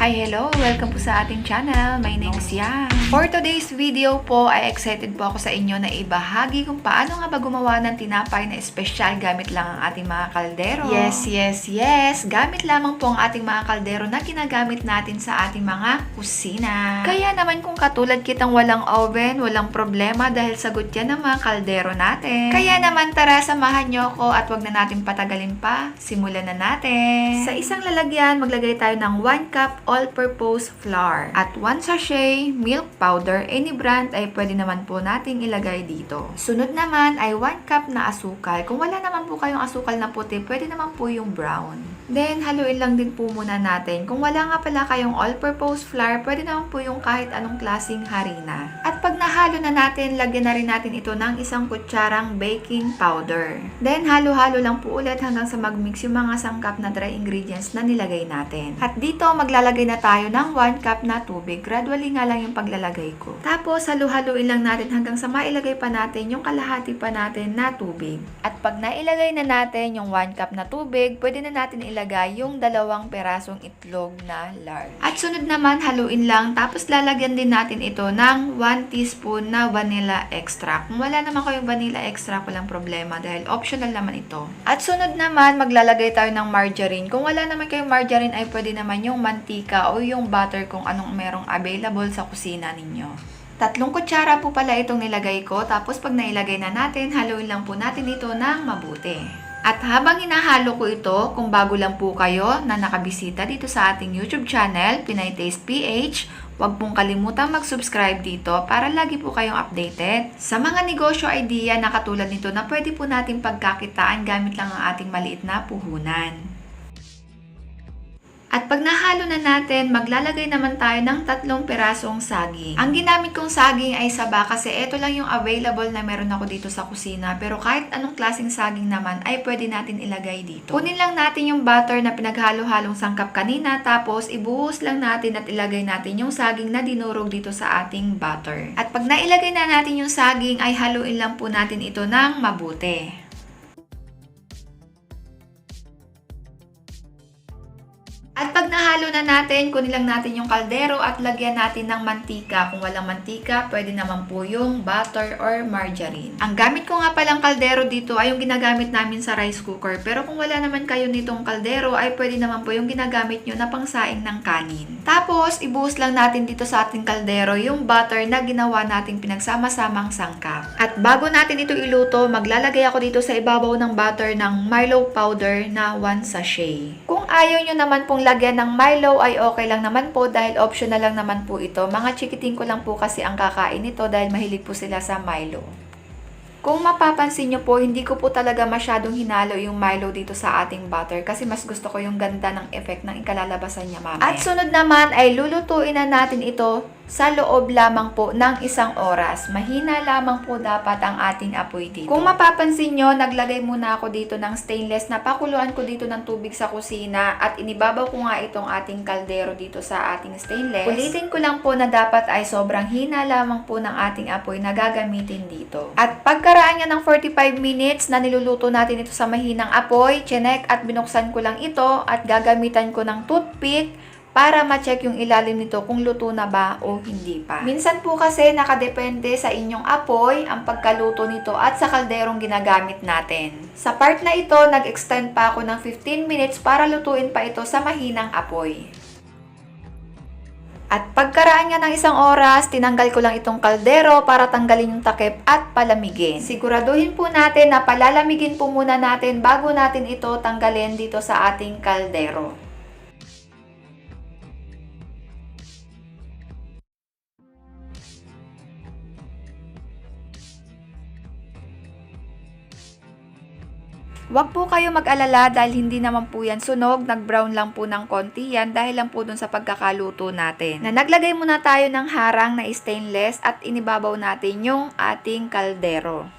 Hi, hello! Welcome po sa ating channel. My name is Yang. For today's video po, ay excited po ako sa inyo na ibahagi kung paano nga ba gumawa ng tinapay na espesyal gamit lang ang ating mga kaldero. Yes, yes, yes! Gamit lamang po ang ating mga kaldero na ginagamit natin sa ating mga kusina. Kaya naman kung katulad kitang walang oven, walang problema dahil sagot yan ng mga kaldero natin. Kaya naman tara, samahan nyo ako at wag na natin patagalin pa. Simulan na natin. Sa isang lalagyan, maglagay tayo ng 1 cup all-purpose flour at 1 sachet milk powder. Any brand ay pwede naman po nating ilagay dito. Sunod naman ay 1 cup na asukal. Kung wala naman po kayong asukal na puti, pwede naman po yung brown. Then, haluin lang din po muna natin. Kung wala nga pala kayong all-purpose flour, pwede naman po yung kahit anong klaseng harina. At pag nahalo na natin, lagyan na rin natin ito ng isang kutsarang baking powder. Then, halo-halo lang po ulit hanggang sa magmix yung mga sangkap na dry ingredients na nilagay natin. At dito, maglalagay na tayo ng 1 cup na tubig. Gradually nga lang yung paglalagay ko. Tapos, halu-haluin lang natin hanggang sa mailagay pa natin yung kalahati pa natin na tubig. At pag nailagay na natin yung 1 cup na tubig, pwede na natin ilagay yung dalawang perasong itlog na large. At sunod naman, haluin lang. Tapos, lalagyan din natin ito ng 1 teaspoon na vanilla extract. Kung wala naman kayong vanilla extract, walang problema dahil optional naman ito. At sunod naman, maglalagay tayo ng margarine. Kung wala naman kayong margarine, ay pwede naman yung mantika o yung butter kung anong merong available sa kusina ninyo. Tatlong kutsara po pala itong nilagay ko. Tapos pag nailagay na natin, haluin lang po natin ito ng mabuti. At habang hinahalo ko ito, kung bago lang po kayo na nakabisita dito sa ating YouTube channel, Pinay Taste PH, huwag pong kalimutang mag-subscribe dito para lagi po kayong updated sa mga negosyo idea na katulad nito na pwede po natin pagkakitaan gamit lang ang ating maliit na puhunan. At pag nahalo na natin, maglalagay naman tayo ng tatlong perasong saging. Ang ginamit kong saging ay saba kasi ito lang yung available na meron ako dito sa kusina. Pero kahit anong klaseng saging naman ay pwede natin ilagay dito. Kunin lang natin yung butter na pinaghalo-halong sangkap kanina tapos ibuhos lang natin at ilagay natin yung saging na dinurog dito sa ating butter. At pag nailagay na natin yung saging ay haluin lang po natin ito ng mabuti. At pag nahalo na natin, kunin lang natin yung kaldero at lagyan natin ng mantika. Kung walang mantika, pwede naman po yung butter or margarine. Ang gamit ko nga palang kaldero dito ay yung ginagamit namin sa rice cooker. Pero kung wala naman kayo nitong kaldero, ay pwede naman po yung ginagamit nyo na pangsaing ng kanin. Tapos, ibuhos lang natin dito sa ating kaldero yung butter na ginawa nating pinagsama-samang sangkap. At bago natin ito iluto, maglalagay ako dito sa ibabaw ng butter ng Milo powder na 1 sachet. Ayaw nyo naman pong lagyan ng Milo ay okay lang naman po dahil optional lang naman po ito. Mga chikiting ko lang po kasi ang kakain nito dahil mahilig po sila sa Milo. Kung mapapansin nyo po, hindi ko po talaga masyadong hinalo yung Milo dito sa ating butter kasi mas gusto ko yung ganda ng effect ng ikalalabasan niya mamaya. At sunod naman ay lulutuin na natin ito sa loob lamang po ng isang oras. Mahina lamang po dapat ang ating apoy dito. Kung mapapansin nyo, naglagay muna ako dito ng stainless na pakuluan ko dito ng tubig sa kusina at inibabaw ko nga itong ating kaldero dito sa ating stainless. Ulitin ko lang po na dapat ay sobrang hina lamang po ng ating apoy na gagamitin dito. At pagkaraan niya ng 45 minutes na niluluto natin ito sa mahinang apoy, chinek at binuksan ko lang ito at gagamitan ko ng toothpick para ma-check yung ilalim nito kung luto na ba o hindi pa. Minsan po kasi nakadepende sa inyong apoy ang pagkaluto nito at sa kalderong ginagamit natin. Sa part na ito, nag-extend pa ako ng 15 minutes para lutuin pa ito sa mahinang apoy. At pagkaraan nga ng isang oras, tinanggal ko lang itong kaldero para tanggalin yung takip at palamigin. Siguraduhin po natin na palalamigin po muna natin bago natin ito tanggalin dito sa ating kaldero. Huwag po kayo mag-alala dahil hindi naman po yan sunog, nag-brown lang po ng konti yan dahil lang po dun sa pagkakaluto natin. Na naglagay muna tayo ng harang na stainless at inibabaw natin yung ating kaldero.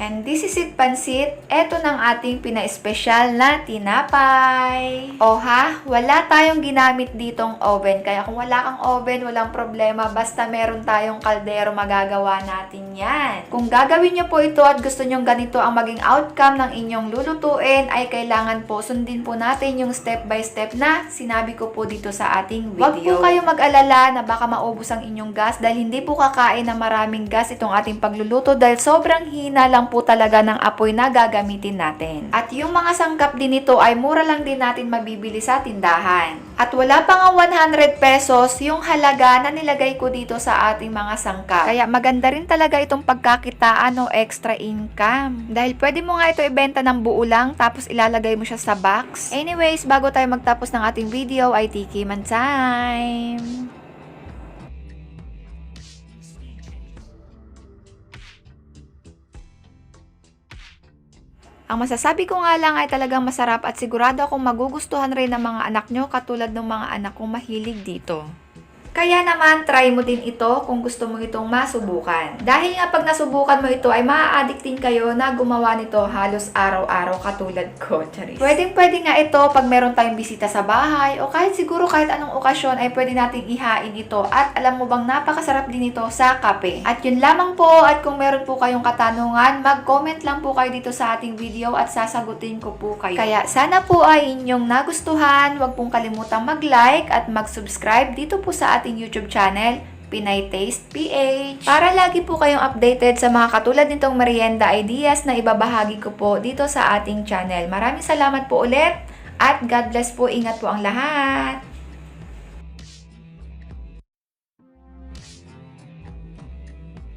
And this is it, pansit. Ito ng ating pina-espesyal na tinapay. O ha, wala tayong ginamit ditong oven. Kaya kung wala kang oven, walang problema. Basta meron tayong kaldero, magagawa natin yan. Kung gagawin nyo po ito at gusto nyo ganito ang maging outcome ng inyong lulutuin, ay kailangan po sundin po natin yung step by step na sinabi ko po dito sa ating video. Huwag po kayo mag-alala na baka maubos ang inyong gas dahil hindi po kakain ng maraming gas itong ating pagluluto dahil sobrang hina lang po talaga ng apoy na gagamitin natin. At yung mga sangkap din nito ay mura lang din natin mabibili sa tindahan. At wala pa nga 100 pesos yung halaga na nilagay ko dito sa ating mga sangkap. Kaya maganda rin talaga itong pagkakitaan o extra income. Dahil pwede mo nga ito ibenta ng buo lang tapos ilalagay mo siya sa box. Anyways, bago tayo magtapos ng ating video ay tiki man time. Ang masasabi ko nga lang ay talagang masarap at sigurado akong magugustuhan rin ng mga anak nyo katulad ng mga anak kong mahilig dito. Kaya naman, try mo din ito kung gusto mo itong masubukan. Dahil nga pag nasubukan mo ito ay maa-addict din kayo na gumawa nito halos araw-araw katulad ko. Charis. Pwedeng pwede nga ito pag meron tayong bisita sa bahay o kahit siguro kahit anong okasyon ay pwede nating ihain ito at alam mo bang napakasarap din ito sa kape. At yun lamang po at kung meron po kayong katanungan, mag-comment lang po kayo dito sa ating video at sasagutin ko po kayo. Kaya sana po ay inyong nagustuhan, huwag pong kalimutang mag-like at mag-subscribe dito po sa ating YouTube channel, Pinay Taste PH. Para lagi po kayong updated sa mga katulad nitong merienda ideas na ibabahagi ko po dito sa ating channel. Maraming salamat po ulit at God bless po. Ingat po ang lahat.